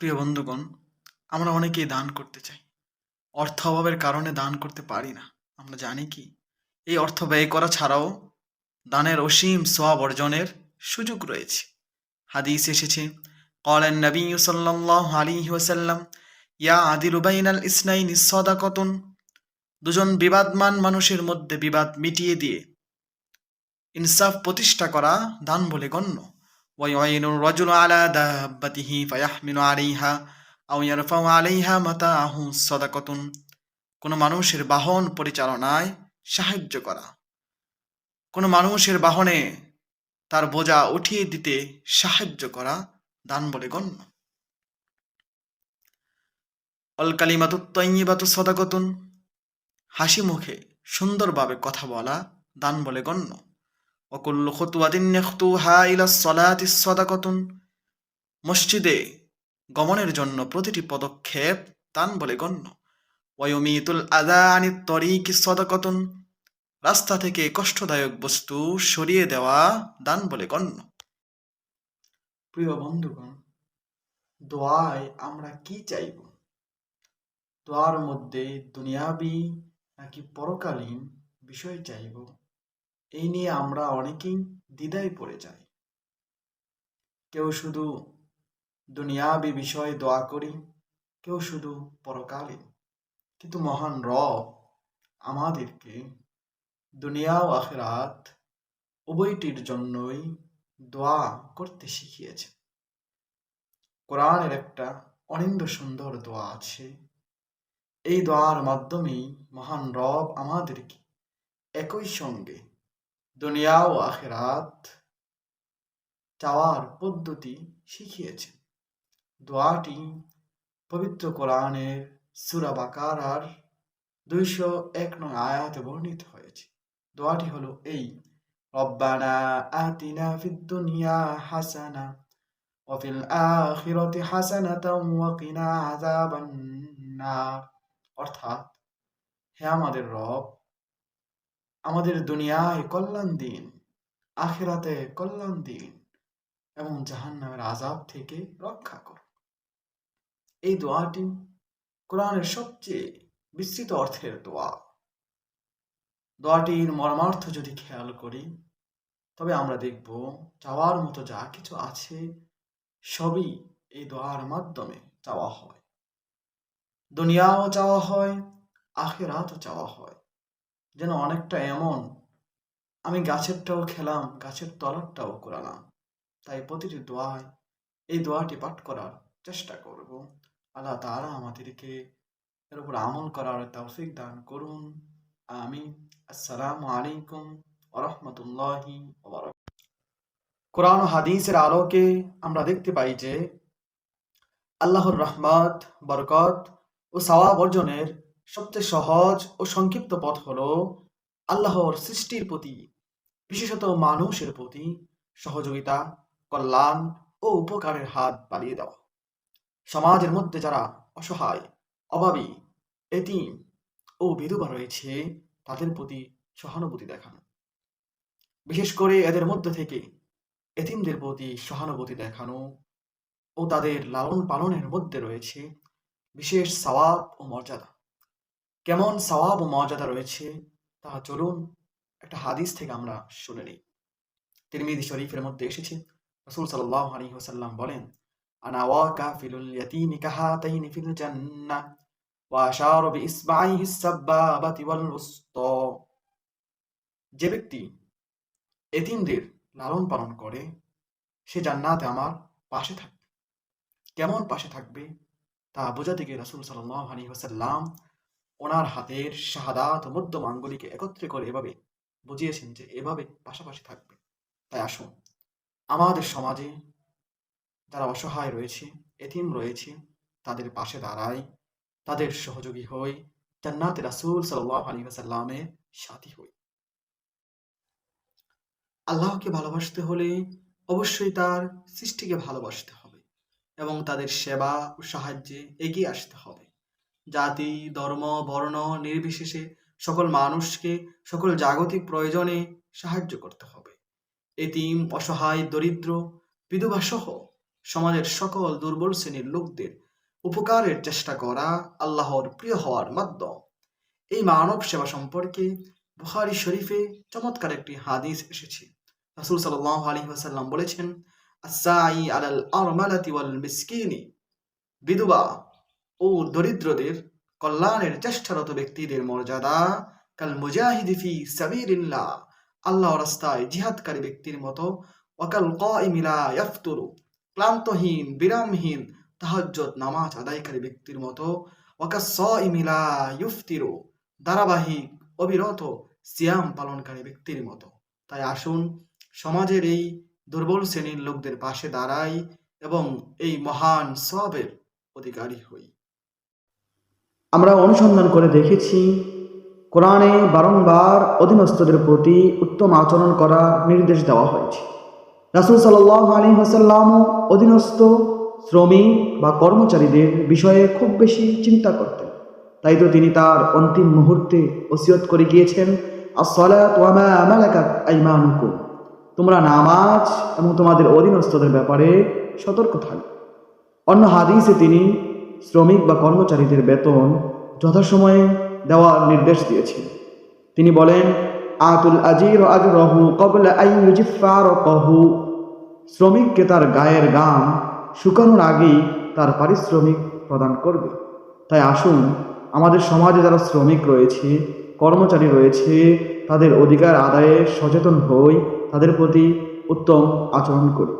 প্রিয় বন্ধুগণ, আমরা অনেকেই দান করতে চাই। অর্থ অভাবের কারণে দান করতে পারি না। আমরা জানি কি, এই অর্থ ব্যয় করা ছাড়াও দানের অসীম সব অর্জনের সুযোগ রয়েছে। হাদিস এসেছে কলেন নবী সাল্লাহ আলী ওসাল্লাম ইয়া আদি রুবাইন আল ইসনাইন সদাকতন দুজন বিবাদমান মানুষের মধ্যে বিবাদ মিটিয়ে দিয়ে, ইনসাফ প্রতিষ্ঠা করা দান বলে গণ্য। ويعين الرجل على دابته فيحمل عليها أو يرفع عليها متاعه صدقة কোনো মানুষের বাহন পরিচালনায় সাহায্য করা কোনো মানুষের বাহনে তার বোঝা উঠিয়ে দিতে সাহায্য করা দান বলে গণ্য অল কালিমাতু তৈবাতু সদাকতুন হাসি মুখে সুন্দরভাবে কথা বলা দান বলে গণ্য অকুল্ল খতুয়াদিন নেখতুহা ইলা সলাতি সদাকতুন মসজিদে গমনের জন্য প্রতিটি পদক্ষেপ দান বলে গণ্য। ওয়মিতুল আদা আনি তরিকি সদাকতুন রাস্তা থেকে কষ্টদায়ক বস্তু সরিয়ে দেওয়া দান বলে গণ্য। প্রিয় বন্ধুগণ, দোয়ায় আমরা কি চাইব? দোয়ার মধ্যে দুনিয়াবি নাকি পরকালীন বিষয় চাইব? এই নিয়ে আমরা অনেকেই দ্বিধায় পড়ে যাই। কেউ শুধু দুনিয়াবি বিষয়ে দোয়া করি, কেউ শুধু পরকালীন। কিন্তু মহান রব আমাদেরকে দুনিয়া ও আখেরাত উভয়টির জন্যই দোয়া করতে শিখিয়েছে কোরআনের একটা অনিন্দ সুন্দর দোয়া আছে। এই দোয়ার মাধ্যমেই মহান রব আমাদেরকে একই সঙ্গে দুনিয়া ও আখেরাত চাওয়ার পদ্ধতি শিখিয়েছে দোয়াটি পবিত্র কোরআনের সুরা বাকারার দুইশো এক নং আয়াতে বর্ণিত হয়েছে দোয়াটি হলো এই রব্বানা আতিনা ফিদ দুনিয়া হাসানা وفي الآخرة حسنة وقنا عذاب النار অর্থাৎ হে আমাদের রব আমাদের দুনিয়ায় কল্যাণ দিন, আখেরাতে কল্যাণ দিন এবং জাহান্নামের আজাব থেকে রক্ষা করো এই দোয়াটি কোরআনের সবচেয়ে বিস্তৃত অর্থের দোয়া। দোয়াটির মর্মার্থ যদি খেয়াল করি, তবে আমরা দেখব চাওয়ার মতো যা কিছু আছে সবই এই দোয়ার মাধ্যমে চাওয়া হয়। দুনিয়াও চাওয়া হয়, আখেরাতও চাওয়া হয়। যেন অনেকটা এমন। আমি গাছেরটাও খেলাম, গাছের তলারটাও করালাম তাই প্রতিটি দোয়ায় এই দোয়াটি পাঠ করার চেষ্টা করব। আল্লাহ তারা আমাদেরকে এর উপর আমল করার তৌফিক দান করুন। আমি আসসালামু আলাইকুম ওরহমতুল্লাহি কোরআন হাদিসের আলোকে আমরা দেখতে পাই যে আল্লাহর রহমত, বরকত ও সওয়াব অর্জনের সবচেয়ে সহজ ও সংক্ষিপ্ত পথ হলো আল্লাহর সৃষ্টির প্রতি, বিশেষত মানুষের প্রতি সহযোগিতা, কল্যাণ ও উপকারের হাত বাড়িয়ে দেওয়া। সমাজের মধ্যে যারা অসহায়, অভাবী, এতিম ও বিধবা রয়েছে, তাদের প্রতি সহানুভূতি দেখানো। বিশেষ করে এদের মধ্যে থেকে এতিমদের প্রতি সহানুভূতি দেখানো ও তাদের লালন পালনের মধ্যে রয়েছে বিশেষ সওয়াব ও মর্যাদা। কেমন সওয়াব ও মর্যাদা রয়েছে, তা চলুন একটা হাদিস থেকে আমরা শুনে নিই। তিরমিদি শরীফের মধ্যে এসেছে, রসুল সাল্লাহ আলী ওসাল্লাম বলেন, আনা ওয়া ইয়াতিমি কাহাতাইনি ফিল জান্নাহ ওয়া সাব্বাবাতি ওয়াল যে ব্যক্তি এতিমদের লালন পালন করে, সে জান্নাতে আমার পাশে থাকবে। কেমন পাশে থাকবে, তা বোঝাতে গিয়ে রাসুল সাল্লাহ আলী ওসাল্লাম ওনার হাতের শাহাদাত ও মধ্যম আঙ্গুলিকে একত্রে করে এভাবে বুঝিয়েছেন যে এভাবে পাশাপাশি থাকবে। তাই আসুন, আমাদের সমাজে যারা অসহায় রয়েছে, এতিম রয়েছে, তাদের পাশে দাঁড়াই, তাদের সহযোগী হই, জান্নাতে রাসুল সাল্লাহ আলী ওসাল্লামের সাথী হই। আল্লাহকে ভালোবাসতে হলে অবশ্যই তার সৃষ্টিকে ভালোবাসতে হবে এবং তাদের সেবা ও সাহায্যে এগিয়ে আসতে হবে। জাতি, ধর্ম, বর্ণ নির্বিশেষে সকল মানুষকে সকল জাগতিক প্রয়োজনে সাহায্য করতে হবে। এতিম, অসহায়, দরিদ্র, বিধবা সহ সমাজের সকল দুর্বল শ্রেণির লোকদের উপকারের চেষ্টা করা আল্লাহর প্রিয় হওয়ার মাধ্যম। এই মানব সেবা সম্পর্কে বুখারি শরীফে চমৎকার একটি হাদিস এসেছে। রাসূল সাল্লাল্লাহু আলাইহি ওয়াসাল্লাম বলেছেন আসাই ওয়াল মিসকিনি। বিধবা ও দরিদ্রদের কল্যাণের চেষ্টারত ব্যক্তিদের মর্যাদা। কাল মুজাহিদি ফি সাবিলিল্লাহ, আল্লাহ রাস্তায় জিহাদকারী ব্যক্তির মতো। ওয়াকাল কাইমিলা ইয়াফতুরু, ক্লান্তহীন, বিরামহীন, তাহাজ্জুদ, নামাজ আদায়কারী ব্যক্তির মতো। ওকা স ইমিলা ইউফতিরু, ধারাবাহিক, অবিরত সিয়াম পালনকারী ব্যক্তির মতো। তাই আসুন, সমাজের এই দুর্বল শ্রেণির লোকদের পাশে দাঁড়াই এবং এই মহান সবের অধিকারী হই। আমরা অনুসন্ধান করে দেখেছি, কোরআনে বারংবার অধীনস্থদের প্রতি উত্তম আচরণ করার নির্দেশ দেওয়া হয়েছে। রাসুল সাল্লাহ আলী হাসাল্লামও অধীনস্থ শ্রমিক বা কর্মচারীদের বিষয়ে খুব বেশি চিন্তা করতেন। তাই তো তিনি তার অন্তিম মুহূর্তে ওসিয়ত করে গিয়েছেন তোমরা নামাজ এবং তোমাদের অধীনস্থদের ব্যাপারে সতর্ক থাকবে। অন্য হাদিসে তিনি শ্রমিক বা কর্মচারীদের বেতন যথাসময়ে দেওয়ার নির্দেশ দিয়েছেন তিনি বলেন, আতুল আজির আজ রহু কবলা আইফার কহু শ্রমিককে তার গায়ের গাম শুকানোর আগেই তার পারিশ্রমিক প্রদান করবে। তাই আসুন, আমাদের সমাজে যারা শ্রমিক রয়েছে, কর্মচারী রয়েছে, তাদের অধিকার আদায়ে সচেতন হই, তাদের প্রতি উত্তম আচরণ করি।